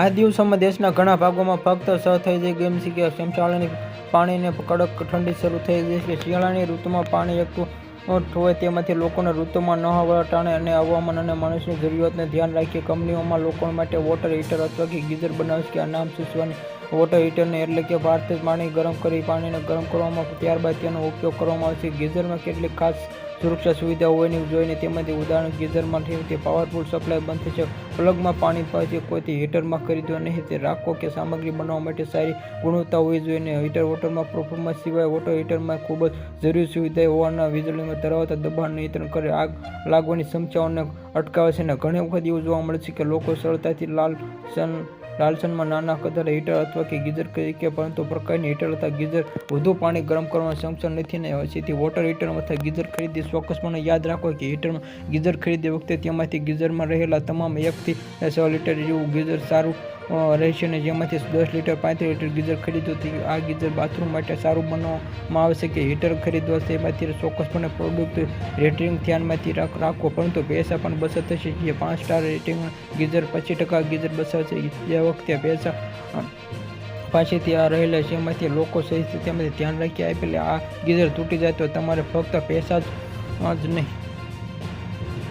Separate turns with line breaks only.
આ દિવસોમાં દેશના ઘણા ભાગોમાં ફક્ત સહ થઈ જઈ ગેમ કે શિયાળાની પાણીને કડક ઠંડી શરૂ થઈ ગઈ છે. શિયાળાની ઋતુમાં પાણી એકઠું હોય તેમાંથી લોકોને ઋતુમાં ન વટાણે અને હવામાન અને માણસની જરૂરિયાતને ધ્યાન રાખી કંપનીઓમાં લોકો માટે વોટર હીટર અથવા કે ગીઝર બનાવે કે આ નામ સૂચવાની વોટર હીટરને એટલે કે ભારતીય પાણી ગરમ કરી પાણીને ગરમ કરવામાં ત્યારબાદ તેનો ઉપયોગ કરવામાં આવે છે. ગીઝરમાં કેટલીક ખાસ સુરક્ષા સુવિધાઓ હોવાની જોઈને તેમાંથી ઉદાહરણ ગીઝરમાંથી તે પાવરફુલ સપ્લાય બંધ છે પ્લગમાં પાણી પાછી કોઈથી હીટરમાં ખરીદવા નહીં, તે રાખો કે સામગ્રી બનાવવા માટે સારી ગુણવત્તા હોવી જોઈએ. હીટર વોટરમાં પરફોર્મન્સ સિવાય વોટર હીટરમાં ખૂબ જ જરૂરી સુવિધા હોવાના વીજળીમાં ધરાવતા દબાણ નિયંત્રણ કરે. આગ લાગવાની ક્ષમતાઓને અટકાવે છે અને ઘણી વખત એવું જોવા મળે છે કે લોકો સરળતાથી લાલ સન લાલસનમાં નાના કદરે હીટર અથવા કે ગીઝર તરીકે પરંતુ પ્રકારની હીટર અથવા ગીઝર વધુ પાણી ગરમ કરવામાં સક્ષમ નથી ને જેથી વોટર હીટર અથવા ગીઝર ખરીદી ચોક્કસપણે યાદ રાખો કે હીટરમાં ગીઝર ખરીદી વખતે તેમાંથી ગીઝરમાં રહેલા તમામ એકથી છ લીટર જેવું ગીઝર સારું રહેશે અને જેમાંથી દસ લીટર પાંત્રીસ લીટર ગીઝર ખરીદો તો આ ગીઝર બાથરૂમ માટે સારું બનાવવામાં આવશે કે હીટર ખરીદવા તેમાંથી ચોક્કસપણે પ્રોડક્ટ રેટિંગ ધ્યાનમાંથી રાખવો પરંતુ પૈસા પણ બચત થશે. જે પાંચ સ્ટાર રેટિંગ ગીઝર, પચીસ ટકા ગીઝર બચાવશે. જે વખતે પૈસા પાસેથી આ રહેલા છે. એમાંથી લોકો સહિત તેમાંથી ધ્યાન રાખી આપેલી આ ગીઝર તૂટી જાય તો તમારે ફક્ત પૈસા જ નહીં.